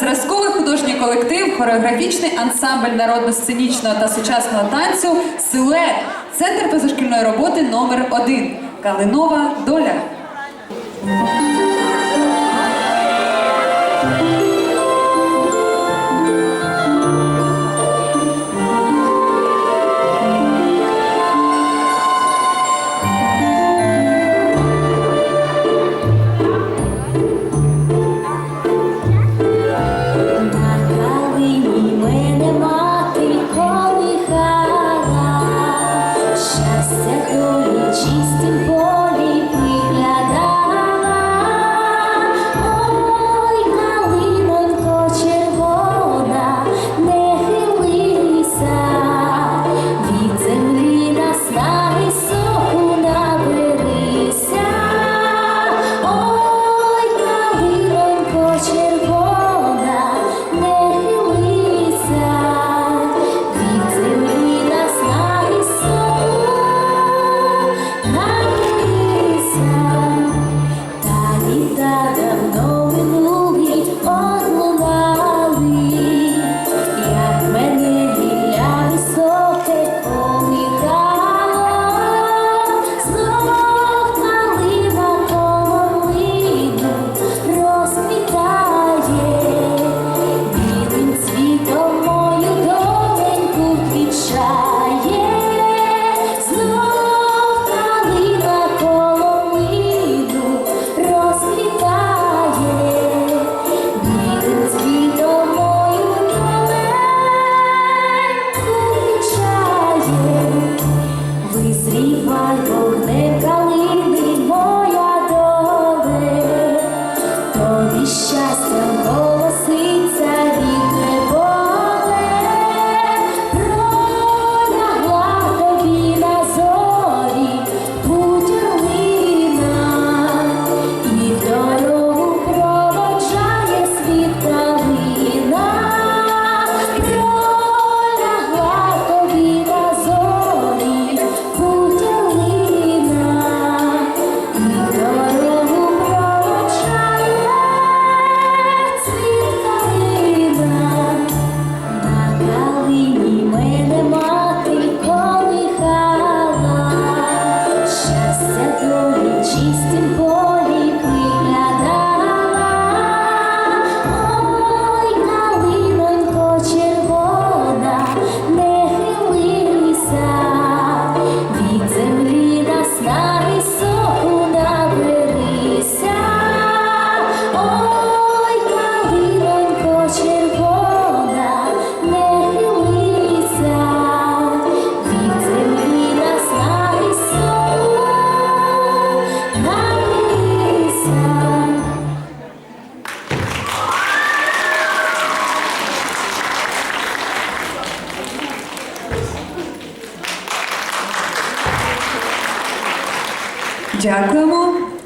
Зразковий художній колектив, хореографічний ансамбль народно-сценічного та сучасного танцю Силет, центр позашкільної роботи номер 1 Калинова доля. Дякуємо.